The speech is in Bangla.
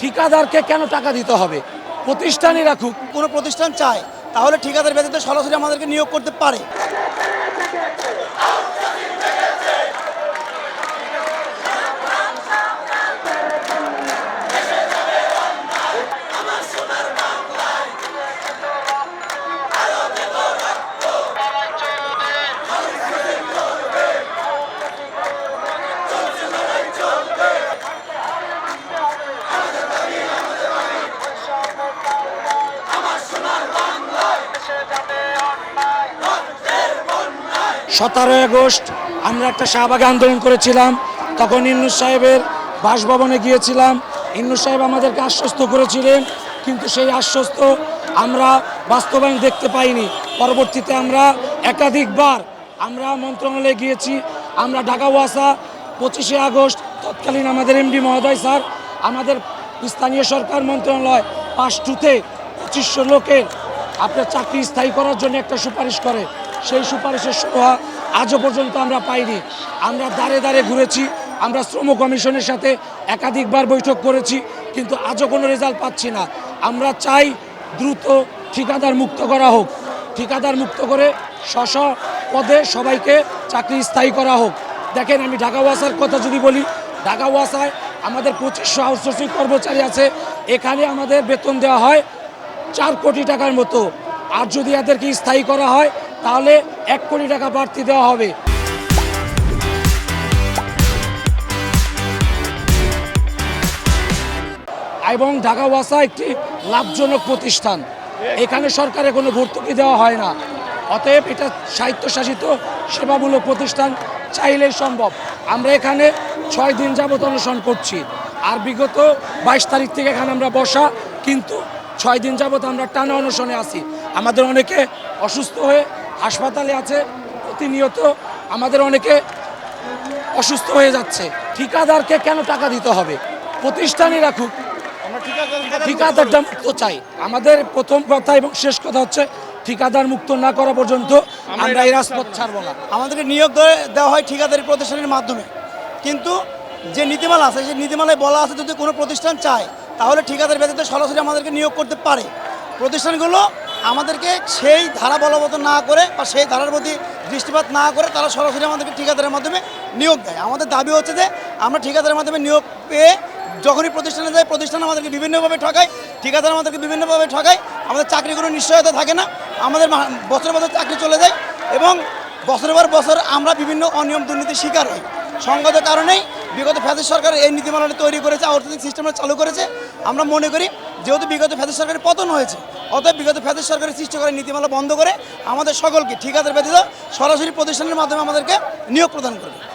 ঠিকাদারকে কেন টাকা দিতে হবে? প্রতিষ্ঠানই রাখুক। কোনো প্রতিষ্ঠান চায়, তাহলে ঠিকাদার ব্যতীত সরাসরি আমাদেরকে নিয়োগ করতে পারে। সতেরোই আগস্ট আমরা একটা শাহবাগে আন্দোলন করেছিলাম। তখন ইন্নুস সাহেবের বাসভবনে গিয়েছিলাম। ইন্নুস সাহেব আমাদেরকে আশ্বস্ত করেছিলেন, কিন্তু সেই আশ্বস্ত আমরা বাস্তবায়ন দেখতে পাইনি। পরবর্তীতে আমরা একাধিকবার আমরা মন্ত্রণালয়ে গিয়েছি। আমরা ঢাকা ওয়াসা, পঁচিশে আগস্ট, তৎকালীন আমাদের এমডি মহোদয় স্যার, আমাদের স্থানীয় সরকার মন্ত্রণালয় পাঁচ টুতে পঁচিশশো লোকের আপনার চাকরি স্থায়ী করার জন্য একটা সুপারিশ করে। সেই সুপারিশের সভা আজও পর্যন্ত আমরা পাইনি। আমরা দাঁড়ে দাঁড়ে ঘুরেছি, আমরা শ্রম কমিশনের সাথে একাধিকবার বৈঠক করেছি, কিন্তু আজও কোনো রেজাল্ট পাচ্ছি না। আমরা চাই দ্রুত ঠিকাদার মুক্ত করা হোক। ঠিকাদার মুক্ত করে স্ব পদে সবাইকে চাকরি স্থায়ী করা হোক। দেখেন, আমি ঢাকা ওয়াসার কথা যদি বলি ঢাকা ওয়াসায় আমাদের পঁচিশশো আউটসোর্সিং কর্মচারী আছে। এখানে আমাদের বেতন দেওয়া হয় চার কোটি টাকার মতো। আর যদি এদেরকে স্থায়ী করা হয়, তাহলে এক কোটি টাকা বাড়তি দেওয়া হবে। এবং ঢাকা ওয়াসা একটি লাভজনক প্রতিষ্ঠান। এখানে সরকারের কোনো ভর্তুকি দেওয়া হয় না। অতএব এটা স্বায়ত্তশাসিত, সেবামূলক প্রতিষ্ঠান চাইলেই সম্ভব। আমরা এখানে ছয় দিন যাবত অনশন করছি। আর বিগত বাইশ তারিখ থেকে এখানে আমরা বসা, কিন্তু ছয় দিন যাবত আমরা টানা অনশনে আছি। আমাদের অনেকে অসুস্থ হয়ে হাসপাতালে আছে প্রতিনিয়ত আমাদের অনেকে অসুস্থ হয়ে যাচ্ছে। ঠিকাদারকে কেন টাকা দিতে হবে? প্রতিষ্ঠানই রাখুক। ঠিকাদারটা মুক্ত চাই। আমাদের প্রথম কথা এবং শেষ কথা হচ্ছে ঠিকাদার মুক্ত না করা পর্যন্ত আমরা এই রাজপথ ছাড়বো না। আমাদেরকে নিয়োগ দেওয়া হয় ঠিকাদারি প্রতিষ্ঠানের মাধ্যমে। কিন্তু যে নীতিমালা আছে সেই নীতিমালায় বলা আছে যদি কোনো প্রতিষ্ঠান চায় তাহলে ঠিকাদার ব্যতীত সরাসরি আমাদেরকে নিয়োগ করতে পারে। প্রতিষ্ঠানগুলো আমাদেরকে সেই ধারা বলবৎ না করে বা সেই ধারার প্রতি দৃষ্টিপাত না করে তারা সরাসরি আমাদেরকে ঠিকাদারের মাধ্যমে নিয়োগ দেয়। আমাদের দাবি হচ্ছে যে আমরা ঠিকাদারের মাধ্যমে নিয়োগ পেয়ে যখনই প্রতিষ্ঠানে যাই, প্রতিষ্ঠান আমাদেরকে বিভিন্নভাবে ঠকায়, ঠিকাদার আমাদেরকে বিভিন্নভাবে ঠকায়, আমাদের চাকরি কোনো নিশ্চয়তা থাকে না, আমাদের বছর বছর চাকরি চলে যায় এবং বছরের পর বছর আমরা বিভিন্ন অনিয়ম দুর্নীতির শিকার হই। সঙ্গত কারণেই বিগত ফ্যাসিস সরকার এই নীতিমালাটি তৈরি করেছে, অর্থনৈতিক সিস্টেমটা চালু করেছে। আমরা মনে করি যেহেতু বিগত ফ্যাসিস সরকারের পতন হয়েছে, অতএব বিগত ফ্যাসিস সরকারের সৃষ্টি করে নীতিমালা বন্ধ করে আমাদের সকলকে ঠিকাদার ব্যতীত সরাসরি প্রতিষ্ঠানের মাধ্যমে আমাদেরকে নিয়োগ প্রদান করবে।